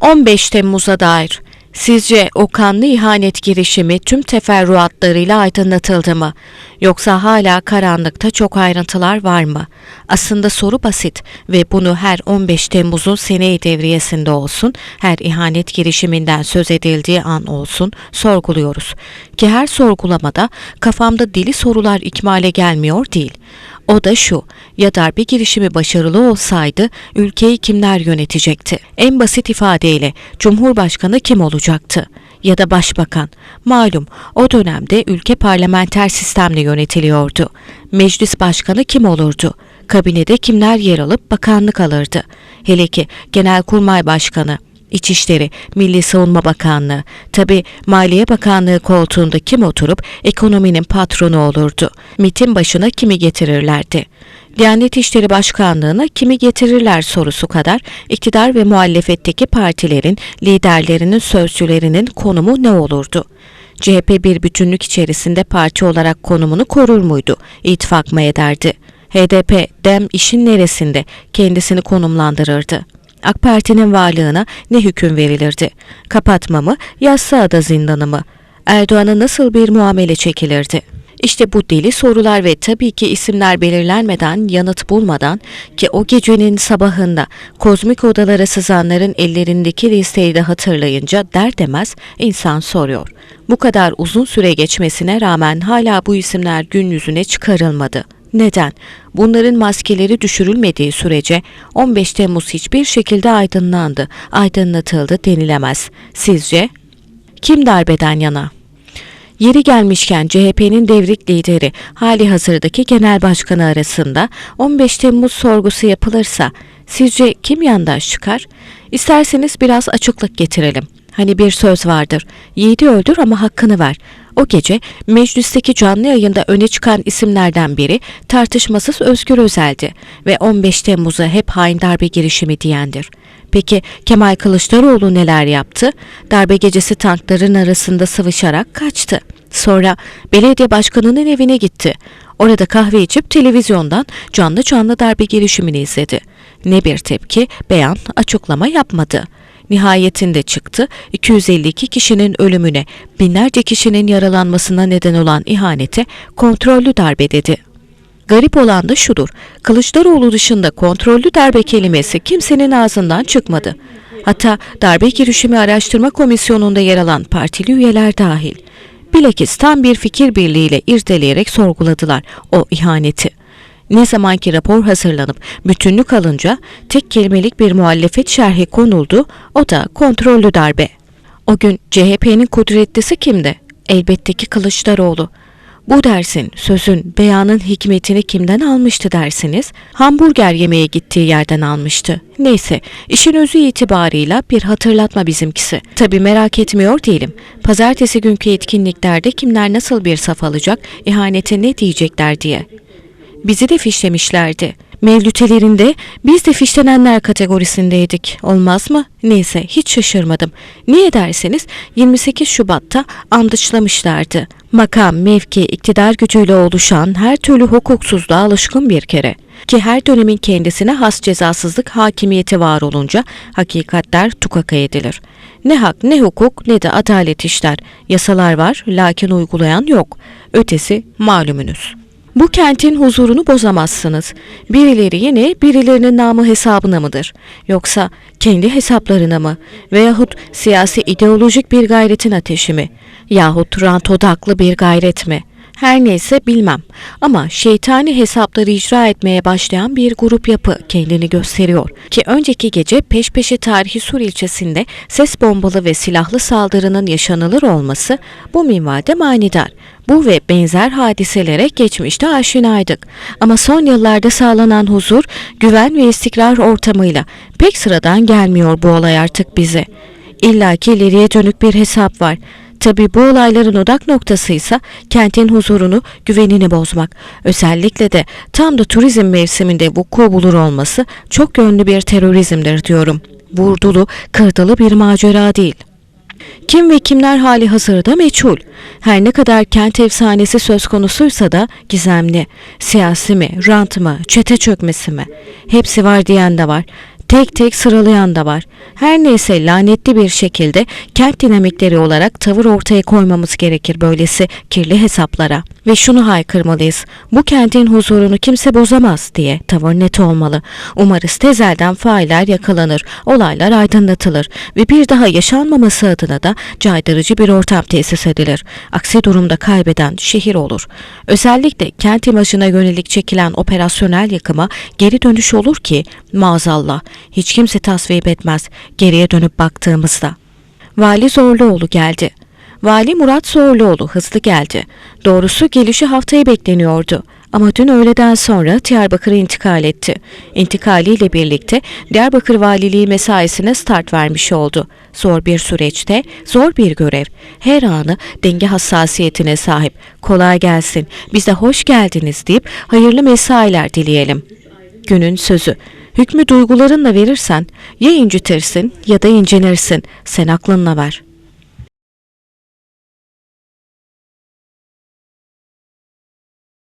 15 Temmuz'a dair. Sizce o kanlı ihanet girişimi tüm teferruatlarıyla aydınlatıldı mı? Yoksa hala karanlıkta çok ayrıntılar var mı? Aslında soru basit ve bunu her 15 Temmuz'un seneyi devriyesinde olsun, her ihanet girişiminden söz edildiği an olsun sorguluyoruz. Ki her sorgulamada kafamda deli sorular ikmale gelmiyor değil. O da şu, ya darbe girişimi başarılı olsaydı ülkeyi kimler yönetecekti? En basit ifadeyle Cumhurbaşkanı kim olacaktı? Ya da başbakan. Malum o dönemde ülke parlamenter sistemle yönetiliyordu. Meclis başkanı kim olurdu? Kabinede kimler yer alıp bakanlık alırdı? Hele ki Genelkurmay Başkanı, İçişleri, Milli Savunma Bakanlığı, tabi Maliye Bakanlığı koltuğunda kim oturup ekonominin patronu olurdu? MIT'in başına kimi getirirlerdi? Diyanet İşleri Başkanlığı'na kimi getirirler sorusu kadar iktidar ve muhalefetteki partilerin liderlerinin sözcülerinin konumu ne olurdu? CHP bir bütünlük içerisinde parti olarak konumunu korur muydu? İttifak mı ederdi? HDP, DEM işin neresinde kendisini konumlandırırdı? AK Parti'nin varlığına ne hüküm verilirdi? Kapatma mı, Yassıada zindanı mı? Erdoğan'a nasıl bir muamele çekilirdi? İşte bu deli sorular ve tabii ki isimler belirlenmeden, yanıt bulmadan ki o gecenin sabahında kozmik odalara sızanların ellerindeki listeyi de hatırlayınca der demez insan soruyor. Bu kadar uzun süre geçmesine rağmen hala bu isimler gün yüzüne çıkarılmadı. Neden? Bunların maskeleri düşürülmediği sürece 15 Temmuz hiçbir şekilde aydınlandı, aydınlatıldı denilemez. Sizce? Kim darbeden yana? Yeri gelmişken CHP'nin devrik lideri hali hazırdaki genel başkanı arasında 15 Temmuz sorgusu yapılırsa sizce kim yandaş çıkar? İsterseniz biraz açıklık getirelim. Hani bir söz vardır. Yiğidi öldür ama hakkını ver. O gece meclisteki canlı yayında öne çıkan isimlerden biri tartışmasız Özgür Özel'di ve 15 Temmuz'a hep hain darbe girişimi diyendir. Peki Kemal Kılıçdaroğlu neler yaptı? Darbe gecesi tankların arasında sıvışarak kaçtı. Sonra belediye başkanının evine gitti. Orada kahve içip televizyondan canlı canlı darbe girişimini izledi. Ne bir tepki, beyan, açıklama yapmadı. Nihayetinde çıktı 252 kişinin ölümüne, binlerce kişinin yaralanmasına neden olan ihanete kontrollü darbe dedi. Garip olan da şudur. Kılıçdaroğlu dışında kontrollü darbe kelimesi kimsenin ağzından çıkmadı. Hatta darbe girişimi araştırma komisyonunda yer alan partili üyeler dahil. Bilakis tam bir fikir birliğiyle irdeleyerek sorguladılar o ihaneti. Ne zamanki rapor hazırlanıp bütünlük alınca tek kelimelik bir muhalefet şerhi konuldu, o da kontrollü darbe. O gün CHP'nin kudretlisi kimdi? Elbette ki Kılıçdaroğlu. Bu dersin, sözün, beyanın hikmetini kimden almıştı dersiniz? Hamburger yemeye gittiği yerden almıştı. Neyse, işin özü itibarıyla bir hatırlatma bizimkisi. Tabi merak etmiyor değilim. Pazartesi günkü etkinliklerde kimler nasıl bir saf alacak, ihanete ne diyecekler diye. Bizi de fişlemişlerdi. Mevlütelerinde biz de fişlenenler kategorisindeydik. Olmaz mı? Neyse hiç şaşırmadım. Niye derseniz 28 Şubat'ta andıçlamışlardı. Makam, mevki, iktidar gücüyle oluşan her türlü hukuksuzluğa alışkın bir kere. Ki her dönemin kendisine has cezasızlık hakimiyeti var olunca hakikatler tukaka edilir. Ne hak ne hukuk ne de adalet işler. Yasalar var lakin uygulayan yok. Ötesi malumunuz. Bu kentin huzurunu bozamazsınız. Birileri yine birilerinin namı hesabına mıdır? Yoksa kendi hesaplarına mı? Veyahut siyasi ideolojik bir gayretin ateşi mi? Yahut rant odaklı bir gayret mi? Her neyse bilmem ama şeytani hesapları icra etmeye başlayan bir grup yapı kendini gösteriyor ki önceki gece peş peşe tarihi Sur ilçesinde ses bombalı ve silahlı saldırının yaşanılır olması bu minvalde manidar. Bu ve benzer hadiselere geçmişte aşinaydık. Ama son yıllarda sağlanan huzur, güven ve istikrar ortamıyla pek sıradan gelmiyor bu olay artık bize. İlla ki ileriye dönük bir hesap var. Tabi bu olayların odak noktası ise kentin huzurunu, güvenini bozmak. Özellikle de tam da turizm mevsiminde vuku bulur olması çok yönlü bir terörizmdir diyorum. Vurdulu, kırdılı bir macera değil. Kim ve kimler hali hazırda meçhul. Her ne kadar kent efsanesi söz konusuysa da gizemli. Siyasi mi, rant mı, çete çökmesi mi? Hepsi var diyen de var. Tek tek sıralayan da var. Her neyse lanetli bir şekilde kent dinamikleri olarak tavır ortaya koymamız gerekir böylesi kirli hesaplara. Ve şunu haykırmalıyız. Bu kentin huzurunu kimse bozamaz diye tavır net olmalı. Umarız tezelden failler yakalanır, olaylar aydınlatılır ve bir daha yaşanmaması adına da caydırıcı bir ortam tesis edilir. Aksi durumda kaybeden şehir olur. Özellikle kent imajına yönelik çekilen operasyonel yakıma geri dönüş olur ki maazallah hiç kimse tasvip etmez geriye dönüp baktığımızda. Vali Zorluoğlu geldi. Vali Murat Zorluoğlu hızlı geldi. Doğrusu gelişi haftaya bekleniyordu. Ama dün öğleden sonra Diyarbakır'a intikal etti. İntikaliyle birlikte Diyarbakır Valiliği mesaisine start vermiş oldu. Zor bir süreçte, zor bir görev. Her anı denge hassasiyetine sahip. Kolay gelsin, bize hoş geldiniz deyip hayırlı mesailer dileyelim. Günün sözü. Hükmü duygularınla verirsen ya incitirsin ya da incinirsin. Sen aklınla ver.